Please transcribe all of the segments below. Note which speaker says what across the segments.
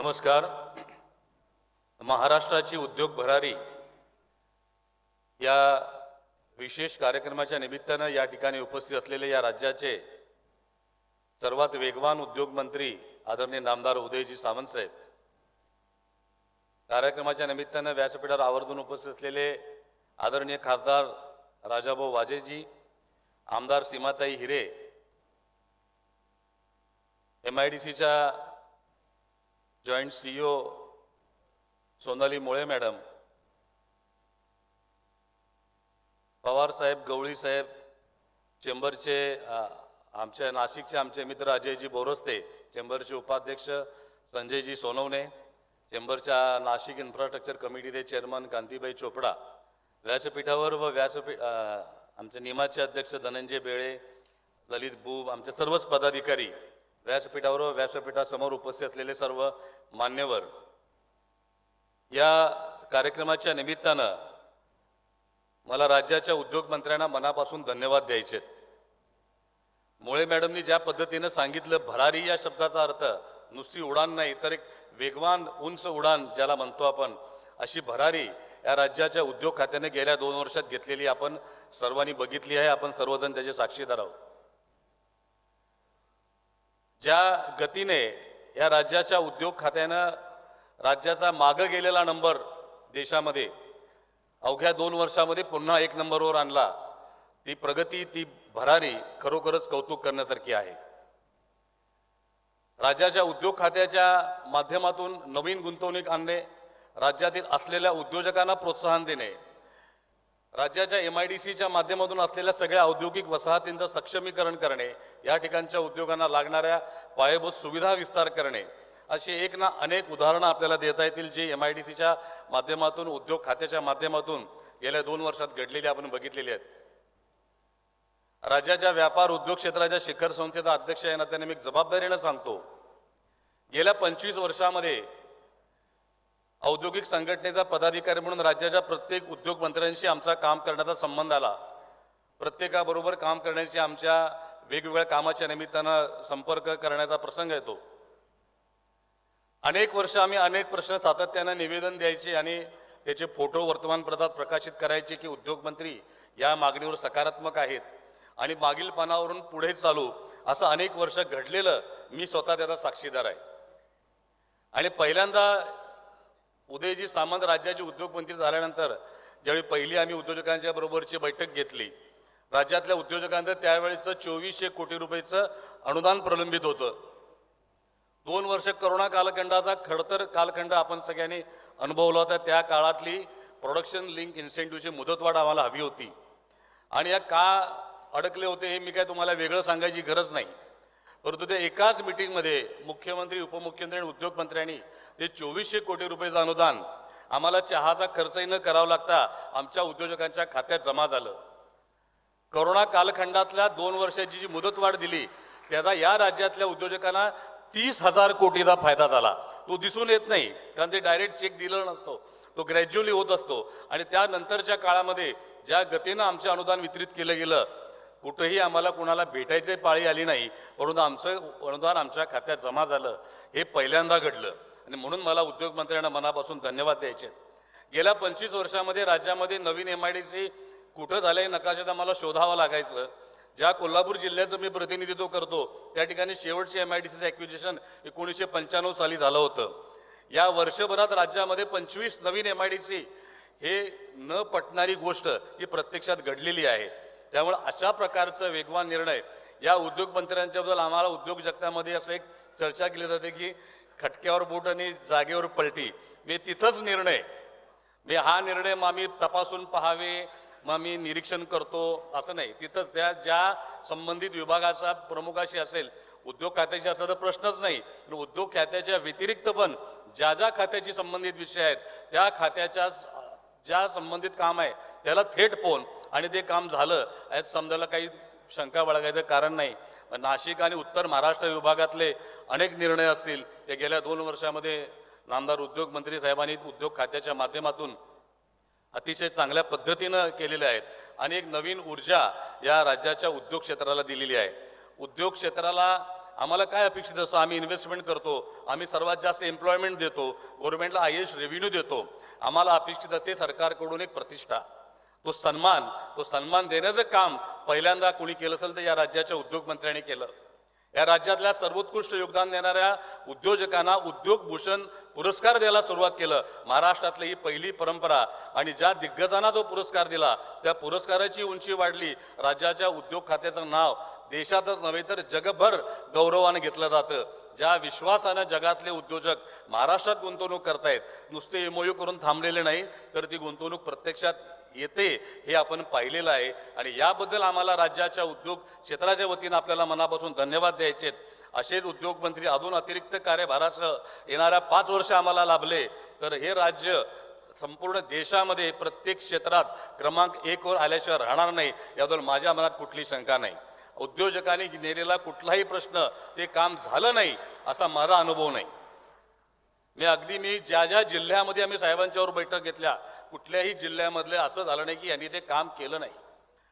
Speaker 1: नमस्कार. महाराष्ट्राची उद्योग भरारी या विशेष कार्यक्रमाच्या निमित्तानं या ठिकाणी उपस्थित असलेले या राज्याचे सर्वात वेगवान उद्योग मंत्री आदरणीय नामदार उदयजी सावंतसाहेब कार्यक्रमाच्या निमित्तानं व्यासपीठावर आवर्जून उपस्थित असलेले आदरणीय खासदार राजाभाऊ वाजेजी आमदार सीमाताई हिरे एम आय डी सीच्या joint CEO Sonali Mule madam. Pawar साहेब गवळी साहेब चेंबरचे आमच्या नाशिकचे आमचे मित्र अजयजी बोरस्ते चेंबरचे उपाध्यक्ष संजयजी सोनवणे चेंबरच्या नाशिक इन्फ्रास्ट्रक्चर कमिटीचे चेअरमन कांतीबाई चोपडा व्यासपीठावर व व्यासपीठ आमचे निमाचे अध्यक्ष धनंजय बेळे ललित बुब आमचे सर्वच पदाधिकारी व्यासपीठावर व्यासपीठासमोर उपस्थित असलेले सर्व मान्यवर या कार्यक्रमाच्या निमित्तानं मला राज्याच्या उद्योगमंत्र्यांना मनापासून धन्यवाद द्यायचे आहेत. मुळे मॅडमनी ज्या पद्धतीनं सांगितलं भरारी या शब्दाचा अर्थ नुसती उडान नाही तर एक वेगवान उंच उडान ज्याला म्हणतो आपण अशी भरारी या राज्याच्या उद्योग खात्याने गेल्या दोन वर्षात घेतलेली आपण सर्वांनी बघितली आहे आपण सर्वजण त्याचे साक्षीदार आहोत ज्या गतीने या राज्याच्या उद्योग खात्यानं राज्याचा मागं गेलेला नंबर देशामध्ये अवघ्या दोन वर्षामध्ये पुन्हा एक नंबरवर आणला ती प्रगती ती भरारी खरोखरच कौतुक करण्यासारखी आहे. राज्याच्या उद्योग खात्याच्या माध्यमातून नवीन गुंतवणूक आणणे राज्यातील असलेल्या उद्योजकांना प्रोत्साहन देणे राज्याच्या एम आय डी सीच्या माध्यमातून असलेल्या सगळ्या औद्योगिक वसाहतींचं सक्षमीकरण करणे या ठिकाणच्या उद्योगांना लागणाऱ्या पायाभूत सुविधा विस्तार करणे अशी एक ना अनेक उदाहरणं आपल्याला देता येतील जी एम आय डी सीच्या माध्यमातून उद्योग खात्याच्या माध्यमातून गेल्या दोन वर्षात घडलेली आपण बघितलेली आहेत. राज्याच्या व्यापार उद्योग क्षेत्राच्या शिखर संस्थेचा अध्यक्ष या नात्याने मी जबाबदारीनं सांगतो. गेल्या पंचवीस वर्षामध्ये औद्योगिक संघटनेचा पदाधिकारी म्हणून राज्याच्या प्रत्येक उद्योग मंत्र्यांशी आमचा काम करण्याचा संबंध आला. प्रत्येकाबरोबर काम करण्याची आमच्या वेगवेगळ्या कामाच्या निमित्तानं संपर्क करण्याचा प्रसंग येतो. अनेक वर्ष आम्ही अनेक प्रश्न सातत्यानं निवेदन द्यायचे आणि त्याचे फोटो वर्तमानपत्रात प्रकाशित करायचे की उद्योगमंत्री या मागणीवर सकारात्मक आहेत आणि मागील पानावरून पुढे चालू असं अनेक वर्ष घडलेलं मी स्वतः त्याचा साक्षीदार आहे. आणि पहिल्यांदा उदयजी सामंत राज्याचे उद्योगमंत्री झाल्यानंतर ज्यावेळी पहिली आम्ही उद्योजकांच्या बरोबरची बैठक घेतली राज्यातल्या उद्योजकांचं त्यावेळेचं चोवीसशे कोटी रुपयेचं अनुदान प्रलंबित होतं. दोन वर्ष करोना कालखंडाचा खडतर कालखंड आपण सगळ्यांनी अनुभवला होता. त्या काळातली प्रोडक्शन लिंक इन्सेंटिव्हची मुदतवाढ आम्हाला हवी होती. आणि या का अडकले होते हे मी काय तुम्हाला वेगळं सांगायची गरज नाही. परंतु त्या एकाच मिटिंगमध्ये मुख्यमंत्री उपमुख्यमंत्री आणि उद्योगमंत्र्यांनी ते चोवीसशे कोटी रुपयेचं अनुदान आम्हाला चहाचा खर्चही न करावा लागता आमच्या उद्योजकांच्या खात्यात जमा झालं. करोना कालखंडातल्या दोन वर्षाची जी मुदतवाढ दिली त्याचा या राज्यातल्या उद्योजकांना तीस हजार कोटीचा फायदा झाला. तो दिसून येत नाही कारण ते डायरेक्ट चेक दिलेला नसतो. तो ग्रॅज्युअली होत असतो. आणि त्यानंतरच्या काळामध्ये ज्या गतीनं आमचे अनुदान वितरित केलं गेलं कुठंही आम्हाला कुणाला भेटायची पाळी आली नाही परंतु आमचं अनुदान आमच्या खात्यात जमा झालं हे पहिल्यांदा घडलं. आणि म्हणून मला उद्योगमंत्र्यांना मनापासून धन्यवाद द्यायचे गेल्या पंचवीस वर्षामध्ये राज्यामध्ये नवीन एम आय डी सी कुठं झालंय नकाशात आम्हाला शोधावं लागायचं. ज्या कोल्हापूर जिल्ह्याचं मी प्रतिनिधित्व करतो त्या ठिकाणी शेवटचे एम आय डी सीचं ॲक्विजिशन एकोणीसशे पंच्याण्णव साली झालं होतं. या वर्षभरात राज्यामध्ये पंचवीस नवीन एम आय डी सी हे न पटणारी गोष्ट ही प्रत्यक्षात घडलेली आहे. त्यामुळे अशा प्रकारचं वेगवान निर्णय या उद्योग मंत्र्यांच्याबद्दल आम्हाला उद्योग जगतामध्ये असं एक चर्चा केली जाते की खटक्यावर बोट आणि जागेवर पलटी. मी तिथंच निर्णय. मी हा निर्णय मग आम्ही तपासून पाहावे मग मी निरीक्षण करतो असं नाही. तिथंच त्या ज्या संबंधित विभागाचा प्रमुखाशी असेल उद्योग खात्याशी असला तर प्रश्नच नाही. पण उद्योग खात्याच्या व्यतिरिक्त पण ज्या ज्या खात्याशी संबंधित विषय आहेत त्या खात्याच्या ज्या संबंधित काम आहे त्याला थेट फोन. आणि ते काम झालं. यात समजायला काही शंका बाळगायचं कारण नाही. नाशिक आणि उत्तर महाराष्ट्र विभागातले अनेक निर्णय असतील. ते गेल्या दोन वर्षामध्ये नामदार उद्योग मंत्री साहेबांनी उद्योग खात्याच्या माध्यमातून अतिशय चांगल्या पद्धतीनं केलेले आहेत. आणि एक नवीन ऊर्जा या राज्याच्या उद्योग क्षेत्राला दिलेली आहे. उद्योग क्षेत्राला आम्हाला काय अपेक्षित असं आम्ही इन्व्हेस्टमेंट करतो. आम्ही सर्वात जास्त एम्प्लॉयमेंट देतो. गव्हर्नमेंटला हायएस्ट रेव्हेन्यू देतो. आम्हाला अपेक्षित असते सरकारकडून एक प्रतिष्ठा. तो सन्मान तो सन्मान देण्याचं काम पहिल्यांदा कोणी केलं असेल तर या राज्याच्या उद्योगमंत्र्यांनी केलं. या राज्यातल्या सर्वोत्कृष्ट योगदान देणाऱ्या उद्योजकांना उद्योग भूषण पुरस्कार द्यायला सुरुवात केलं. महाराष्ट्रातली ही पहिली परंपरा आणि ज्या दिग्गजांना तो पुरस्कार दिला त्या पुरस्काराची उंची वाढली. राज्याच्या उद्योग खात्याचं नाव देशातच नव्हे तर जगभर गौरवानं घेतलं जातं. ज्या विश्वासानं जगातले उद्योजक महाराष्ट्रात गुंतवणूक करतायत नुसते एमओयू करून थांबलेले नाही तर ती गुंतवणूक प्रत्यक्षात येते हे आपण पाहिलेलं आहे. आणि याबद्दल आम्हाला राज्याच्या उद्योग क्षेत्राच्या वतीनं आपल्याला मनापासून धन्यवाद द्यायचे आहेत. असेच उद्योगमंत्री अजून अतिरिक्त कार्यभारासह येणाऱ्या पाच वर्ष आम्हाला लाभले. तर हे राज्य संपूर्ण देशामध्ये प्रत्येक क्षेत्रात क्रमांक एक वर आल्याशिवाय राहणार नाही. याबद्दल माझ्या मनात कुठली शंका नाही. उद्योजकांनी नेलेला कुठलाही प्रश्न ते काम झालं नाही असा माझा अनुभव नाही. मी अगदी मी ज्या ज्या जिल्ह्यामध्ये आम्ही साहेबांच्यावर बैठक घेतल्या कुठल्याही जिल्ह्यामधले असं झालं नाही की यांनी ते काम केलं नाही.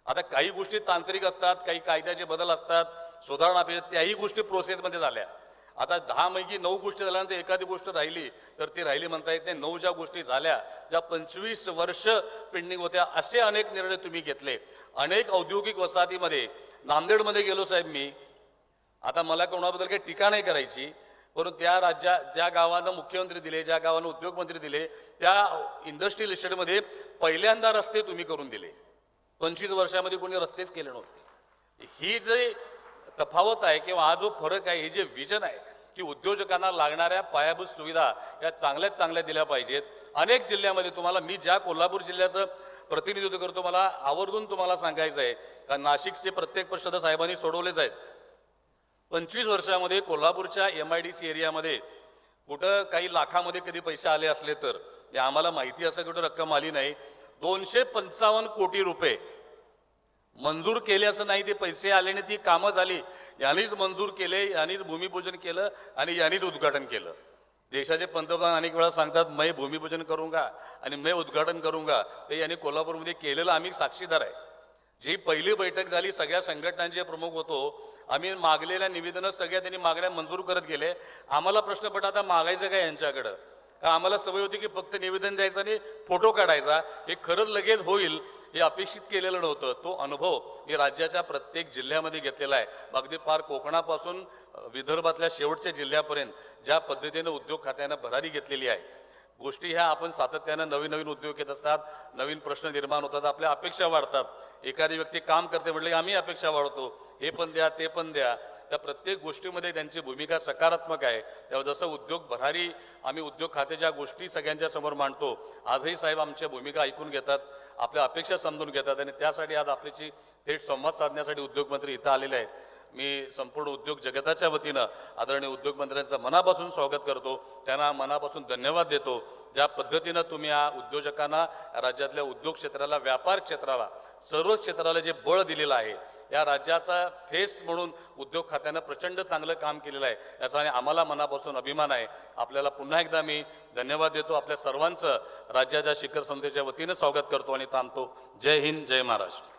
Speaker 1: आता काही गोष्टी तांत्रिक असतात काही कायद्याचे बदल असतात सुधारणा पाहिजे त्याही गोष्टी प्रोसेसमध्ये झाल्या. आता दहापैकी नऊ गोष्टी झाल्यानंतर एखादी गोष्ट राहिली तर ती राहिली म्हणता येत नाही. नऊ ज्या गोष्टी झाल्या ज्या पंचवीस वर्ष पेंडिंग होत्या असे अनेक निर्णय तुम्ही घेतले. अनेक औद्योगिक वसाहतीमध्ये नांदेडमध्ये गेलो साहेब मी. आता मला कोणाबद्दल काही टीका नाही करायची. परंतु त्या राज्या ज्या गावांना मुख्यमंत्री दिले ज्या गावांना उद्योगमंत्री दिले त्या इंडस्ट्रियल इस्टेटमध्ये पहिल्यांदा रस्ते तुम्ही करून दिले. पंचवीस वर्षामध्ये कोणी रस्तेच केले नव्हते. ही जे तफावत आहे किंवा हा जो फरक आहे हे जे विजन आहे की उद्योजकांना लागणाऱ्या पायाभूत सुविधा या चांगल्यात चांगल्या दिल्या पाहिजेत. अनेक जिल्ह्यामध्ये तुम्हाला मी ज्या कोल्हापूर जिल्ह्याचं प्रतिनिधित्व करतो मला आवर्जून तुम्हाला सांगायचं आहे का नाशिकचे प्रत्येक प्रश्न साहेबांनी सोडवलेच आहेत. पंचवीस वर्षामध्ये कोल्हापूरच्या एम आय डी सी एरियामध्ये कुठं काही लाखामध्ये कधी पैसे आले असले तर हे आम्हाला माहिती असं कुठं रक्कम आली नाही. दोनशे पंचावन्न कोटी रुपये मंजूर केले असं नाही ते पैसे आले आणि ती कामं झाली. यांनीच मंजूर केले यांनीच भूमिपूजन केलं आणि यांनीच उद्घाटन केलं. देशाचे पंतप्रधान अनेक वेळा सांगतात मैं भूमिपूजन करूंगा आणि मैं उद्घाटन करूंगा ते यांनी कोल्हापूरमध्ये केलेलं आम्ही साक्षीदार आहे. जी पहिली बैठक झाली सगळ्या संघटनांचे प्रमुख होतो. आम्ही मागलेल्या निवेदनं सगळ्या त्यांनी मागण्या मंजूर करत गेले. आम्हाला प्रश्न पडला आता मागायचं काय यांच्याकडं? का आम्हाला सवय होती की फक्त निवेदन द्यायचं आणि फोटो काढायचा? हे खरंच लगेच होईल हे अपेक्षित केलेलं नव्हतं. तो अनुभव मी राज्याच्या प्रत्येक जिल्ह्यामध्ये घेतलेला आहे. अगदी फार कोकणापासून विदर्भातल्या शेवटच्या जिल्ह्यापर्यंत ज्या पद्धतीनं उद्योग खात्यानं भरारी घेतलेली आहे. गोष्टी ह्या आपण सातत्यानं नवीन नवीन उद्योग येत असतात नवीन प्रश्न निर्माण होतात आपल्या अपेक्षा वाढतात. एखादी व्यक्ती काम करते म्हटले की आम्ही अपेक्षा वाढवतो हे पण द्या ते पण द्या. त्या प्रत्येक गोष्टीमध्ये त्यांची भूमिका सकारात्मक आहे. तेव्हा जसं उद्योग भरारी आम्ही उद्योग खात्याच्या गोष्टी सगळ्यांच्या समोर मांडतो आजही साहेब आमच्या भूमिका ऐकून घेतात आपल्या अपेक्षा समजून घेतात आणि त्यासाठी आज आपल्याची थेट संवाद साधण्यासाठी उद्योगमंत्री इथं आलेले आहेत. मी संपूर्ण उद्योग जगताच्या वतीनं आदरणीय उद्योगमंत्र्यांचं मनापासून स्वागत करतो. त्यांना मनापासून धन्यवाद देतो. ज्या पद्धतीनं तुम्ही या उद्योजकांना राज्यातल्या उद्योग क्षेत्राला व्यापार क्षेत्राला सर्व क्षेत्राला जे बळ दिलेलं आहे या राज्याचा फेस म्हणून उद्योग खात्यानं प्रचंड चांगलं काम केलेलं आहे. याचा आणि आम्हाला मनापासून अभिमान आहे. आपल्याला पुन्हा एकदा मी धन्यवाद देतो. आपल्या सर्वांचं राज्याच्या शिखर संस्थेच्या वतीनं स्वागत करतो आणि थांबतो. जय हिंद जय महाराष्ट्र.